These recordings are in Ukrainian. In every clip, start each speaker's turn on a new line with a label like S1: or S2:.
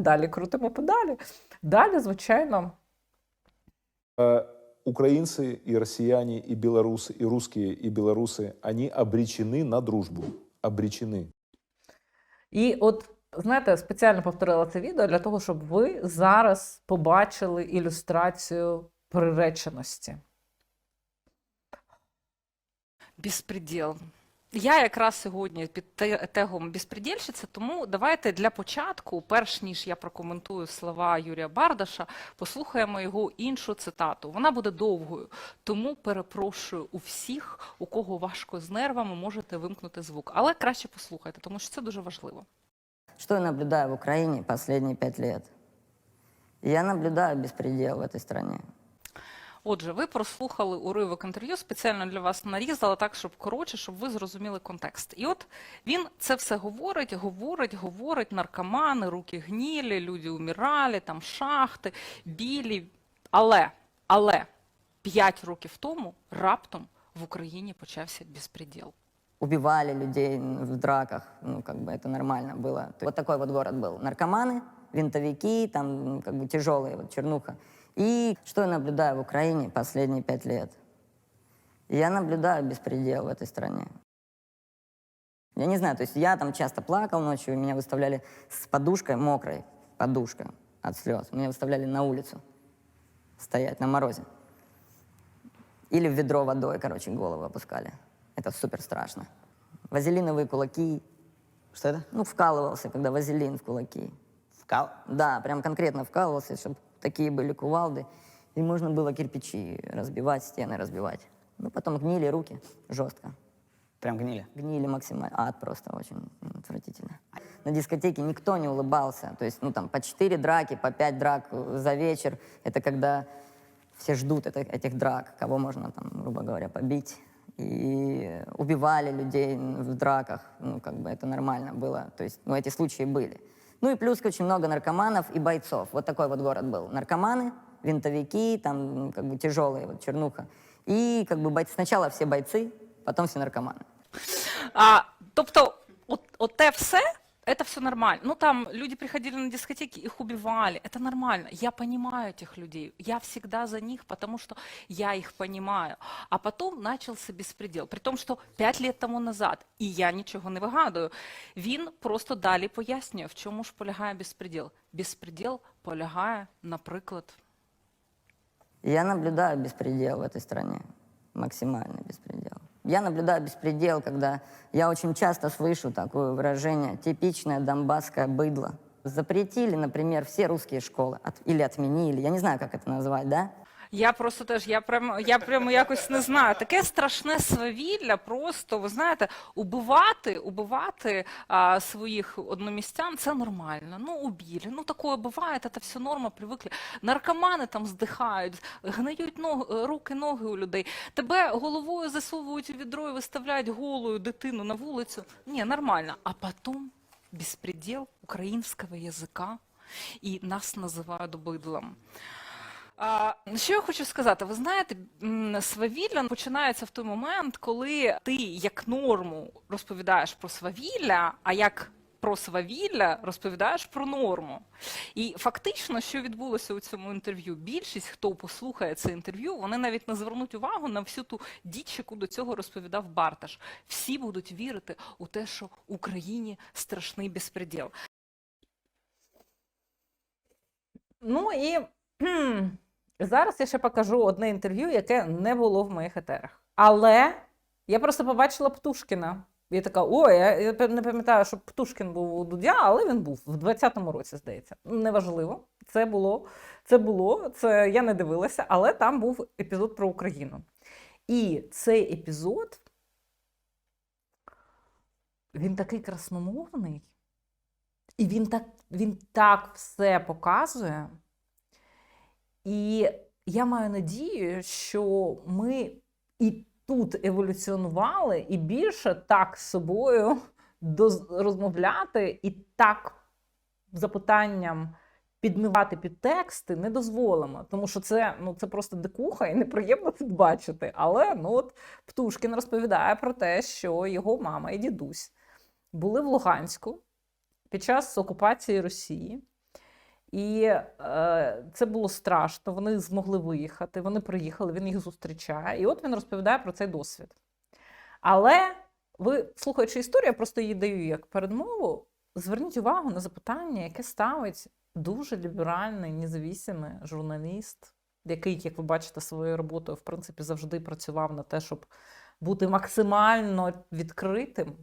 S1: далі крутимо подалі. Далі, звичайно,
S2: Э, Украинцы и россияне, и белорусы, и русские, и белорусы, они обречены на дружбу. Обречены.
S1: І от знаєте, спеціально повторила це відео для того, щоб ви зараз побачили ілюстрацію приреченості.
S3: Безпреділ. Я якраз сьогодні під тегом безпредельщиця, тому давайте для початку, перш ніж я прокоментую слова Юрія Бардаша, послухаємо його іншу цитату. Вона буде довгою, тому перепрошую у всіх, у кого важко з нервами, можете вимкнути звук. Але краще послухайте, тому що це дуже важливо.
S4: Что я наблюдаю в Украине последние пять лет? Я наблюдаю беспредел в этой стране.
S3: Отже, ви прослухали уривок інтерв'ю, спеціально для вас нарізала так, щоб коротше, щоб ви зрозуміли контекст. І от він це все говорить, говорить, говорить, наркомани, руки гнілі, люди умирали, там шахти, білі. Але, але п'ять років тому раптом в Україні почався безпреділ.
S4: Убивали людей в драках, ну, как бы это нормально было. Вот такой вот город был. Наркоманы, винтовики, там, ну, как бы тяжелые, вот чернуха. И что я наблюдаю в Украине последние пять лет? Я наблюдаю беспредел в этой стране. Я не знаю, то есть я там часто плакал ночью, меня выставляли с подушкой мокрой, подушка от слез. Меня выставляли на улицу стоять на морозе. Или в ведро водой, короче, голову опускали. Это супер страшно. Вазелиновые кулаки.
S5: Что это?
S4: Ну, вкалывался, когда вазелин в кулаки.
S5: Вкал?
S4: Да, прям конкретно вкалывался, чтобы такие были кувалды. И можно было кирпичи разбивать, стены разбивать. Ну, потом гнили руки жестко.
S5: Прям гнили.
S4: Гнили максимально. Ад просто очень отвратительно. На дискотеке никто не улыбался. То есть, ну, там, по четыре драки, по пять драк э, за вечер. Это когда все ждут это- этих драк, кого можно, там, грубо говоря, побить. И убивали людей в драках. Ну, как бы это нормально было. То есть, ну, эти случаи были. Ну и плюс очень много наркоманов и бойцов. Вот такой вот город был. Наркоманы, винтовики, там, ну, как бы тяжелые, вот чернуха. И как бы бойцы, сначала все бойцы, потом все наркоманы.
S3: А, тобто, от, от те все, это все нормально. Ну, там люди приходили на дискотеки, их убивали. Это нормально. Я понимаю этих людей. Я всегда за них, потому что я их понимаю. А потом начался беспредел. При том, що 5 лет тому назад, і я нічого не вигадую, він просто далі пояснює, в чому ж полягає безпреділ. Безпреділ полягає, наприклад,
S4: Я наблюдаю беспредел в этой стране. Максимальный беспредел. Я наблюдаю беспредел, когда я очень часто слышу такое выражение «типичное донбасское быдло». Запретили, например, все русские школы. От- или отменили. Я не знаю, как это назвать, да?
S3: Я просто теж, я прямо, я прямо якось не знаю. Таке страшне свавілля, просто ви знаєте, убивати, убивати а, своїх одномістян це нормально. Ну, убили. Ну, такое буває, це все норма, привикли. Наркомани там здихають, гниють ноги, руки, ноги у людей. Тебе головою засовують у відро і виставляють голою дитину на вулицю. Ні, нормально. А потім безпреділ українського язика, і нас називають бидлом. Що я хочу сказати? Ви знаєте, свавілля починається в той момент, коли ти як норму розповідаєш про свавілля, а як про свавілля розповідаєш про норму. І фактично, що відбулося у цьому інтерв'ю? Більшість, хто послухає це інтерв'ю, вони навіть не звернуть увагу на всю ту діч, яку до цього розповідав Барташ. Всі будуть вірити у те, що Україні страшний безпреділ.
S1: Ну і зараз я ще покажу одне інтерв'ю, яке не було в моїх етерах. Але я просто побачила Птушкіна. Я така, ой, я, не пам'ятаю, що Птушкін був у Дудя, але він був в 20-му році, здається. Неважливо. Це було, це було, це я не дивилася, але там був епізод про Україну. І цей епізод він такий красномовний, і він так, він так все показує. І я маю надію, що ми і тут еволюціонували, і більше так з собою розмовляти, і так запитанням підмивати під тексти не дозволимо. Тому що це, ну, це просто дикуха і неприємно тут бачити. Але ну, от Птушкін розповідає про те, що його мама і дідусь були в Луганську під час окупації Росії.
S3: І е, це було страшно. Вони змогли виїхати. Вони приїхали, він їх зустрічає. І от він розповідає про цей досвід. Але ви, слухаючи історію, я просто її даю як передмову. Зверніть увагу на запитання, яке ставить дуже ліберальний, независимий журналіст, який, як ви бачите, своєю роботою, в принципі, завжди працював на те, щоб бути максимально відкритим.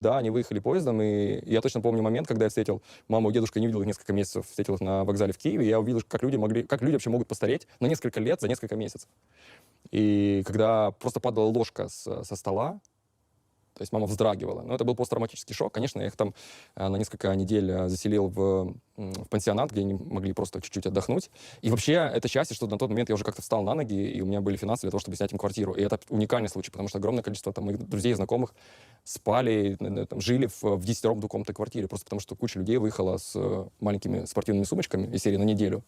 S6: Да, они выехали поездом, и я точно помню момент, когда я встретил маму и дедушку, я не видел их несколько месяцев, встретил их на вокзале в Киеве, и я увидел, как люди могли, как люди вообще могут постареть на несколько лет за несколько месяцев. И когда просто падала ложка с- со стола, то есть мама вздрагивала. Но это был посттравматический шок. Конечно, я их там э, на несколько недель э, заселил в, в пансионат, где они могли просто чуть-чуть отдохнуть. И вообще это счастье, что на тот момент я уже как-то встал на ноги, и у меня были финансы для того, чтобы снять им квартиру. И это уникальный случай, потому что огромное количество там, моих друзей и знакомых спали, там, жили в, в 10 комнатной квартире, просто потому что куча людей выехала с э, маленькими спортивными сумочками из серии на неделю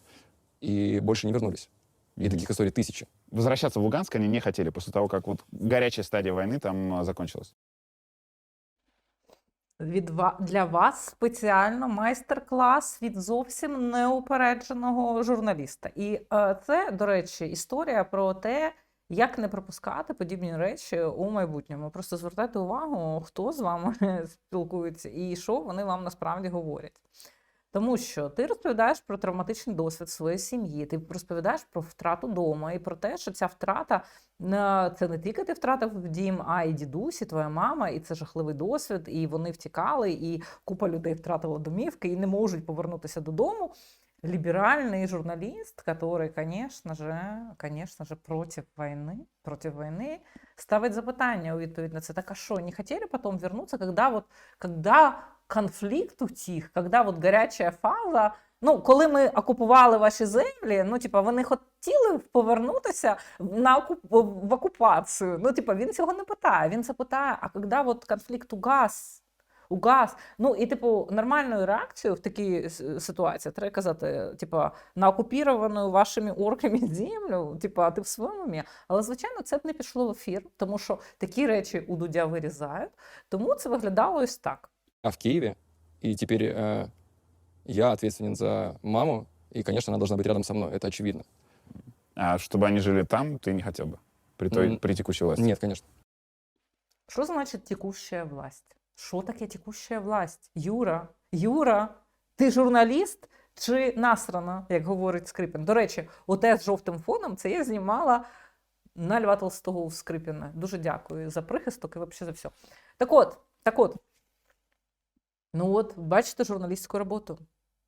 S6: и больше не вернулись. И таких историй тысячи.
S7: Возвращаться в Луганск они не хотели после того, как вот горячая стадия войны там закончилась.
S3: Від для вас спеціально майстер-клас від зовсім неупередженого журналіста. І е, це, до речі, історія про те, як не пропускати подібні речі у майбутньому. Просто звертайте увагу, хто з вами спілкується і що вони вам насправді говорять. Тому що ти розповідаєш про травматичний досвід своєї сім'ї, ти розповідаєш про втрату дома і про те, що ця втрата е, це не тільки ти втратив дім, а й дідусь, і твоя мама, і це жахливий досвід, і вони втікали, і купа людей втратила домівки і не можуть повернутися додому. Либеральный журналист, который, конечно же, конечно же, против войны, против войны, ставить запитання у відповідь на це. Так а що, не хотели потом вернуться, когда вот, когда конфлікт утих, когда вот гаряча фаза, ну, коли ми окупували ваші землі, ну, типа, вони хотіли повернутися на окуп... в окупацію. Ну, типа, він цього не питає. Він це питає, а коли от конфлікт угас, угас. Ну, і, типу, нормальною реакцією в такій ситуації треба казати, типу, на окупіровану вашими орками землю, типу, а ти в своєму умі. Але, звичайно, це б не пішло в ефір, тому що такі речі у Дудя вирізають. Тому це виглядало ось так
S6: А в Киеве, и теперь э, я ответственен за маму, и, конечно, она должна быть рядом со мной, это очевидно.
S7: А чтобы они жили там, ты не хотел бы? При, той,
S6: М,
S7: при текущей власти?
S6: Нет, конечно.
S3: Що значить текущая власть? Що таке текущая власть? Юра, Юра, ти журналіст чи насрана, як говорить Скрипін? До речі, оте з жовтим фоном це я знімала на Льва Толстого у Скрипіна. Дуже дякую за прихисток і взагалі за все. Так от, так от. Ну от, бачите журналістську роботу.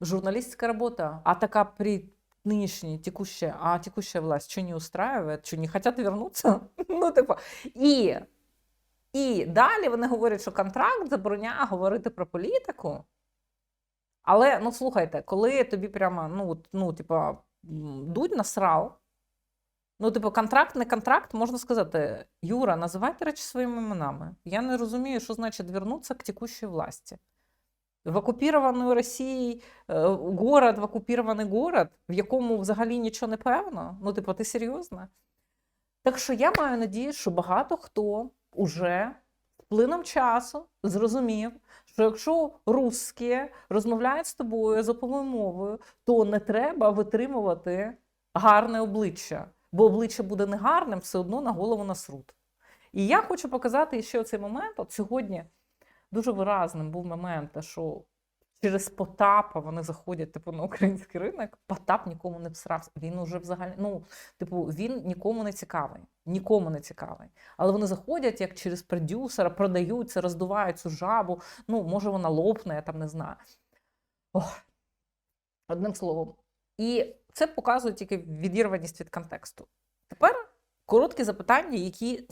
S3: Журналістська робота, а така при нынешней, текущая, а текущая власть что не устраивает, что не хотят вернуться? Ну, типу, і і далі вони говорять, що контракт забороняє говорити про політику. Але ну слухайте, коли тобі прямо, ну, ну, типа, м, дуть насрав, ну, типу, контракт, не контракт, можна сказати, Юра, називайте речі своїми іменами. Я не розумію, що значить вернуться к текущей власті. В окупірованої Росії е, город, в окупірований город, в якому взагалі нічого не певно. Ну, типу, ти серйозно? Так що я маю надію, що багато хто уже з плином часу зрозумів, що якщо русські розмовляють з тобою язиковою мовою, то не треба витримувати гарне обличчя, бо обличчя буде негарним, все одно на голову насрут. І я хочу показати ще цей момент. От сьогодні дуже виразним був момент, що через Потапа вони заходять типу, на український ринок. Потап нікому не всрався. Він уже взагалі, ну, типу, він нікому не цікавий. Нікому не цікавий. Але вони заходять як через продюсера, продаються, роздувають цю жабу. Ну, може, вона лопне, я там не знаю. Ох. Одним словом. І це показує тільки відірваність від контексту. Тепер короткі запитання, які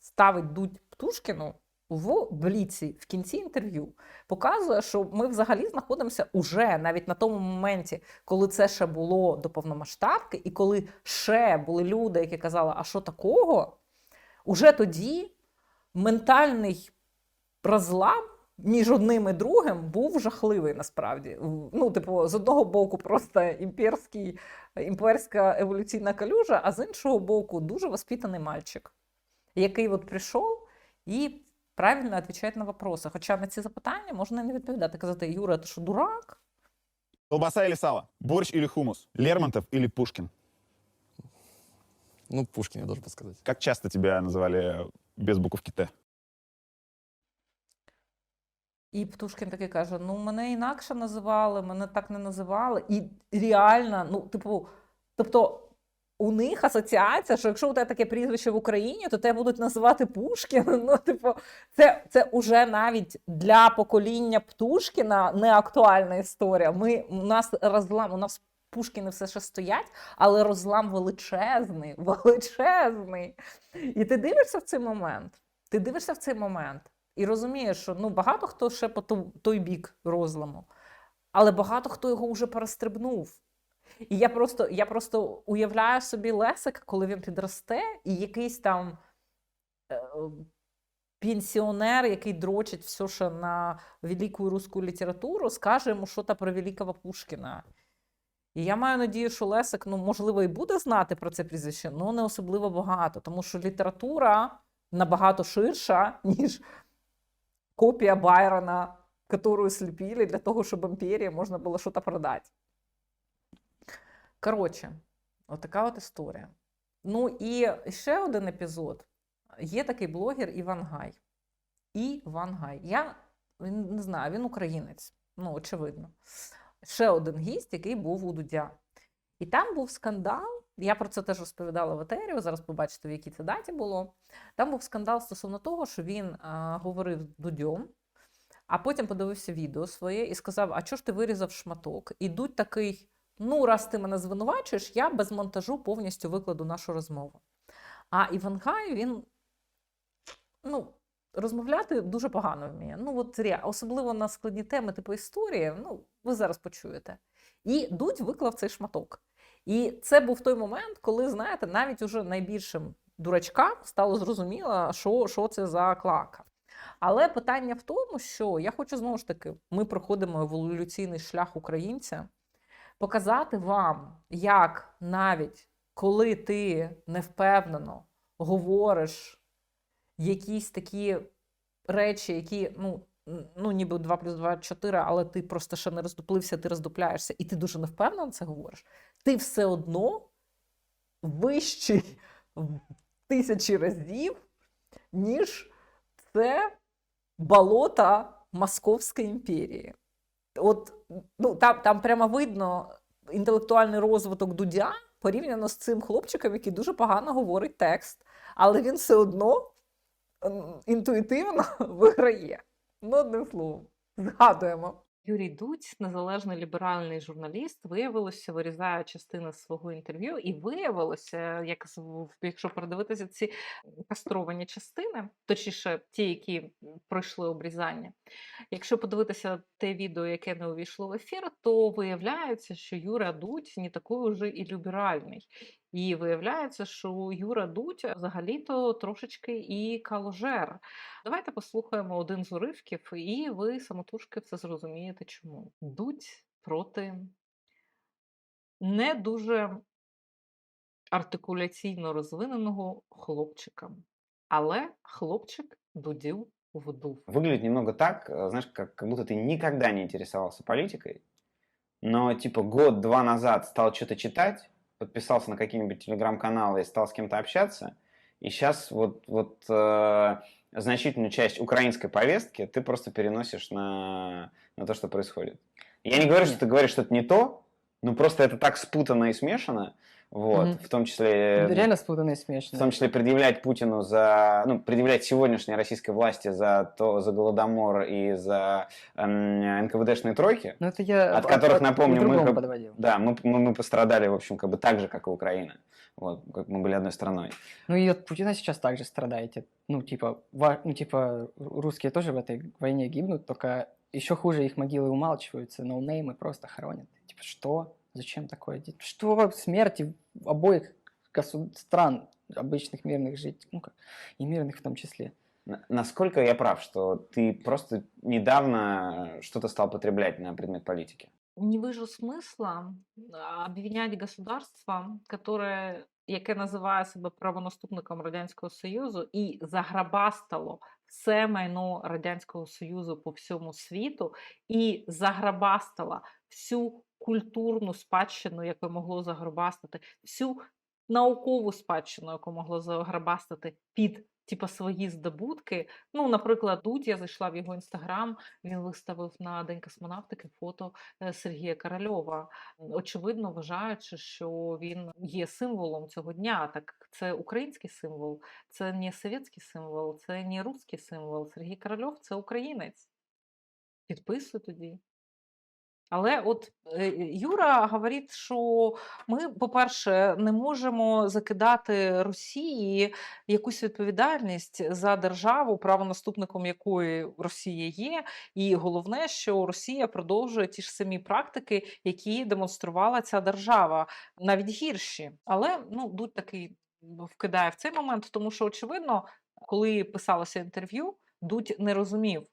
S3: ставить Дудь Птушкіну в бліці в кінці інтерв'ю, показує, що ми взагалі знаходимося уже навіть на тому моменті, коли це ще було до повномасштабки, і коли ще були люди, які казали, а що такого? Уже тоді ментальний розлам між одним і другим був жахливий насправді. Ну, типу, з одного боку, просто імперський, імперська еволюційна калюжа, а з іншого боку, дуже воспитаний мальчик, який от прийшов і правильно відповідає на вопроси. Хоча на ці запитання можна не відповідати, казати, Юра, ти що дурак?
S7: Колбаса или сало? Борщ или хумус? Лермонтов или Пушкин?
S6: Ну, Пушкин, я должен подсказать.
S7: Как часто тебя называли без буковки Т?
S3: І Птушкін таки каже: ну, мене інакше називали, мене так не називали. І реально, ну, типу, тобто. У них асоціація, що якщо у тебе таке прізвище в Україні, то тебе будуть називати Пушкін. Ну, типу, це, це уже навіть для покоління Птушкіна не актуальна історія. Ми, у нас розлам, у нас Пушкіни все ще стоять, але розлам величезний, величезний. І ти дивишся в цей момент. Ти дивишся в цей момент і розумієш, що ну, багато хто ще по той бік розламу, але багато хто його вже перестрибнув. І я просто, я просто уявляю собі Лесика, коли він підросте, і якийсь там е, пенсіонер, який дрочить все ще на велику русську літературу, скаже йому щось про великого Пушкіна. І я маю надію, що Лесик, ну, можливо, і буде знати про це прізвище, але не особливо багато, тому що література набагато ширша, ніж копія Байрона, яку сліпили для того, щоб імперії можна було щось продати. Коротше, отака от історія. Ну і ще один епізод. Є такий блогер Іван Гай. Іван Гай. Я не знаю, він українець. Ну, очевидно. Ще один гість, який був у Дудя. І там був скандал. Я про це теж розповідала в етерію. Зараз побачите, в якій це даті було. Там був скандал стосовно того, що він а, говорив Дудьом, а потім подивився відео своє і сказав: А чого ж ти вирізав шматок? І Дудь такий: ну, раз ти мене звинувачуєш, я без монтажу повністю викладу нашу розмову. А Івангай, він ну, розмовляти дуже погано вміє. Ну, от особливо на складні теми, типу історії, ну, ви зараз почуєте. І Дудь виклав цей шматок. І це був той момент, коли, знаєте, навіть уже найбільшим дурачкам стало зрозуміло, що, що це за клака. Але питання в тому, що я хочу знову ж таки, ми проходимо еволюційний шлях українця, показати вам, як навіть коли ти невпевнено говориш якісь такі речі, які, ну, ну ніби 2 плюс 2 4, але ти просто ще не роздуплився, ти роздупляєшся, і ти дуже невпевнено це говориш, ти все одно вищий в тисячі разів, ніж це болота Московської імперії. От ну, там, там прямо видно інтелектуальний розвиток Дудя порівняно з цим хлопчиком, який дуже погано говорить текст, але він все одно інтуїтивно виграє. Ну, одним словом, згадуємо. Юрій Дудь, незалежний ліберальний журналіст, виявилося, вирізає частини свого інтерв'ю, і виявилося, як з- якщо передивитися ці кастровані частини, точніше, ті, які пройшли обрізання. Якщо подивитися те відео, яке не увійшло в ефір, то виявляється, що Юра Дудь не такий вже і ліберальний. І виявляється, що Юра Дудь взагалі-то трошечки і каложер. Давайте послухаємо один з уривків, і ви самотужки все зрозумієте, чому. Дудь проти не дуже артикуляційно розвиненого хлопчика. Але хлопчик дудів вдув.
S8: Выглядит немного так, э, знаешь, как, как будто ты никогда не интересовался политикой, но типа год-два назад стал что-то читать, подписался на какие-нибудь телеграм-каналы и стал с кем-то общаться, и сейчас вот, вот э, значительную часть украинской повестки ты просто переносишь на, на то, что происходит. Я не говорю, что ты говоришь что-то не то, но просто это так спутано и смешано, вот,
S9: Мгм.
S8: в том числе...
S9: Реально спутанно и смешно.
S8: В том числе предъявлять Путину за, ну, предъявлять сегодняшней российской власти за то, за Голодомор и за эм, НКВДшные тройки.
S9: Ну, это я
S8: От которых, напомню,
S9: к
S8: мы как-
S9: подводил.
S8: Да, мы, мы, мы пострадали, в общем, как бы так же, как и Украина. Вот, как мы были одной страной.
S9: Ну и от Путина сейчас также страдаете. Ну, типа, ва- ну, типа, русские тоже в этой войне гибнут, только еще хуже их могилы умалчиваются, ноунеймы просто хоронят. Типа, что? Зачем такое? делать? Что смерти обоих госу- стран, обычных мирных жителей, ну как, и мирных в том числе.
S8: На- Насколько я прав, что ты просто недавно что-то стал потреблять на предмет политики?
S3: не вижу смисла а, обвинять государство, которое, яке називає себе правонаступником Радянського Союзу і заграбастало все майно Радянського Союзу по всьому світу і заграбастала всю культурну спадщину, яку могло загробастати, всю наукову спадщину, яку могло загробастати під типа свої здобутки. Ну, наприклад, тут я зайшла в його інстаграм, він виставив на День космонавтики фото е, Сергія Корольова, очевидно вважаючи, що він є символом цього дня. Так це український символ, це не совєтський символ, це не русський символ. Сергій Корольов це українець. Підписуй тоді. Але от е, Юра говорить, що ми, по-перше, не можемо закидати Росії якусь відповідальність за державу, правонаступником якої Росія є. І головне, що Росія продовжує ті ж самі практики, які демонструвала ця держава, навіть гірші. Але ну, Дудь такий вкидає в цей момент, тому що, очевидно, коли писалося інтерв'ю, Дудь не розумів.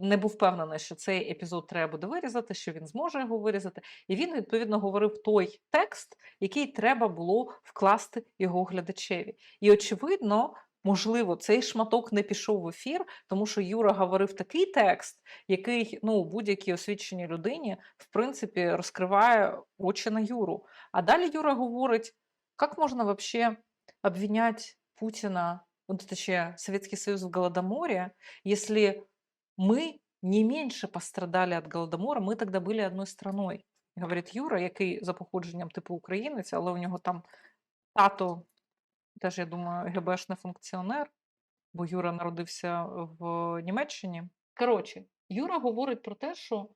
S3: Не був впевнений, що цей епізод треба буде вирізати, що він зможе його вирізати. І він, відповідно, говорив той текст, який треба було вкласти його глядачеві. І, очевидно, можливо, цей шматок не пішов в ефір, тому що Юра говорив такий текст, який ну, будь-якій освіченій людині, в принципі, розкриває очі на Юру. А далі Юра говорить, як можна вообще обвинять Путина, ну, точнее, Советский Союз в Голодоморе, если мы не меньше пострадали от Голодомора, ми тогда були одною страною. Говорить Юра, який за походженням типу українець, але у нього там тато, теж, я думаю, ГБшний функціонер, бо Юра народився в Німеччині. Коротше, Юра говорить про те, що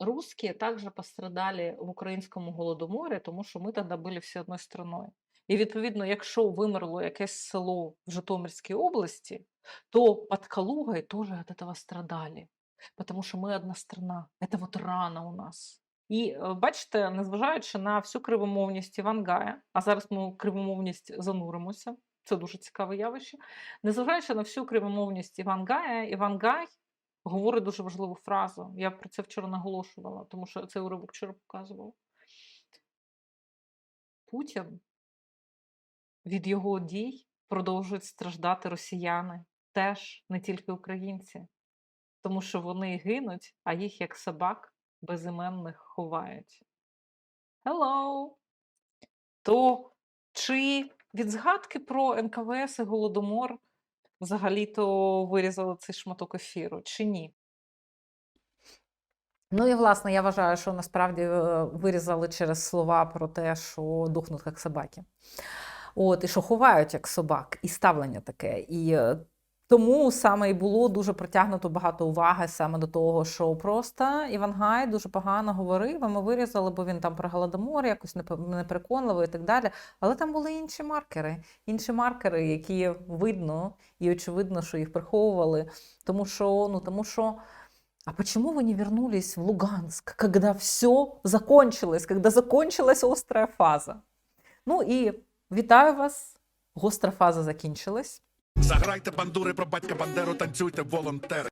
S3: русські також пострадали в українському голодоморі, тому що ми тоді були всі одною страною. І відповідно, якщо вимерло якесь село в Житомирській області, то под Калугой тоже от этого страдали. Потому що ми одна страна. Це вот рана у нас. І е, бачите, незважаючи на всю кривомовність Івангая, а зараз ми у кривомовність зануримося, це дуже цікаве явище. Незважаючи на всю кривомовність Івангая, Івангай говорить дуже важливу фразу. Я про це вчора наголошувала, тому що цей уривок вчора показував. Путін від його дій продовжують страждати росіяни, теж не тільки українці, тому що вони гинуть, а їх як собак безіменних ховають. Hello! То чи від згадки про НКВС і Голодомор взагалі-то вирізали цей шматок ефіру, чи ні?
S10: Ну і власне я вважаю, що насправді е, вирізали через слова про те, що дохнуть як собаки. От, і що ховають як собак, і ставлення таке. І е, тому саме і було дуже притягнуто багато уваги саме до того, що просто Івангай дуже погано говорив, а ми вирізали, бо він там про голодомор якось непе- непереконливо і так далі. Але там були інші маркери, інші маркери, які видно і очевидно, що їх приховували. Тому що, ну тому що. А почему вы не вернулись в Луганск, когда все закончилось, когда закончилась острая фаза? Ну і вітаю вас. Гостра фаза закінчилась.
S11: Заграйте бандури про батька Бандеру, танцюйте волонтери.